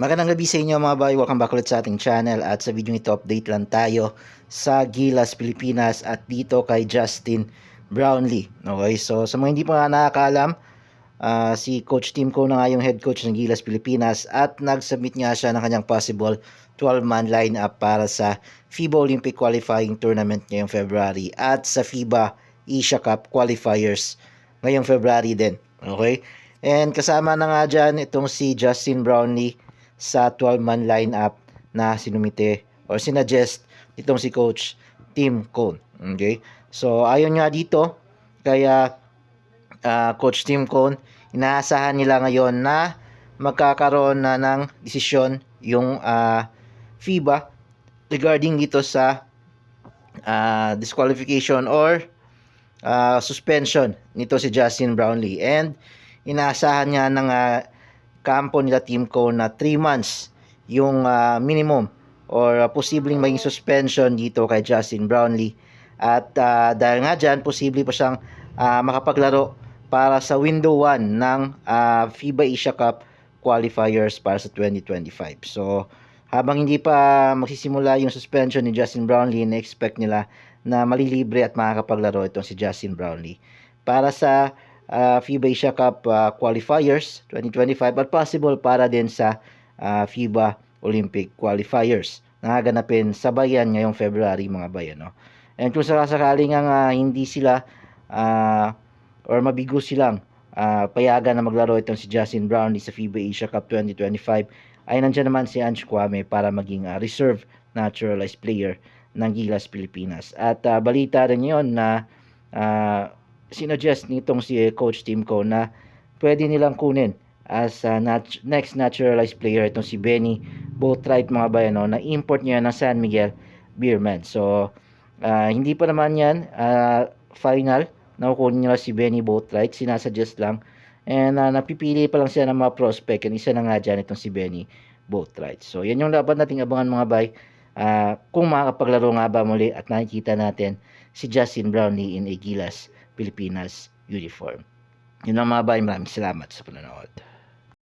Magandang gabi sa inyo mga bay. Welcome back ulit sa ating channel at sa video ito update lang tayo sa Gilas Pilipinas at dito kay Justin Brownlee. Okay, so sa mga hindi pa nga nakakaalam, ah, si Coach Tim ko na nga yung head coach ng Gilas Pilipinas at nag-submit nga siya ng kanyang possible 12-man lineup para sa FIBA Olympic Qualifying Tournament ngayong February at sa FIBA Asia Cup Qualifiers ngayong February din. Okay? And kasama na nga dyan itong si Justin Brownlee sa 12-man lineup na sinumite or sinuggest itong si Coach Tim Cone. Okay? So, ayon nga dito, kaya ah, Coach Tim Cone, inaasahan nila ngayon na magkakaroon na ng desisyon yung ah, FIBA regarding dito sa ah, disqualification or ah, suspension nito si Justin Brownlee. And inaasahan niya ng ah, kampo nila team ko na 3 months yung ah, minimum or ah, posibleng maging suspension dito kay Justin Brownlee. At ah, dahil nga dyan, posible pa siyang ah, makapaglaro para sa window 1 ng ah, FIBA Asia Cup qualifiers para sa 2025. So, habang hindi pa magsisimula yung suspension ni Justin Brownlee, na-expect nila na malilibre at makakapaglaro itong si Justin Brownlee. Para sa ah, FIBA Asia Cup ah, qualifiers 2025 at possible para din sa ah, FIBA Olympic qualifiers na gaganapin sa bayan ngayong February mga bayan. No? And kung sakasakaling nga ah, hindi sila ah, or mabigo silang ah, payagan na maglaro itong si Justin Brownlee sa FIBA Asia Cup 2025 ay nandiyan naman si Ange Kwame para maging ah, reserve naturalized player ng Gilas Pilipinas. At ah, balita rin yon na ah, sinuggest nitong si Coach Tim ko na pwede nilang kunin as a nat- next naturalized player itong si Benny Boatwright mga bayan no, na import niya ng San Miguel Beerman. So ah, hindi pa naman yan ah, final na kukunin nila si Benny Boatwright. Sinasuggest lang. And ah, napipili pa lang siya ng mga prospect. And isa na nga dyan itong si Benny Boatwright. So yan yung dapat nating abangan mga bay. Ah, kung makakapaglaro nga ba muli at nakikita natin si Justin Brownlee in a Gilas Pilipinas uniform. Yun lang mga bay. Maraming salamat sa panonood.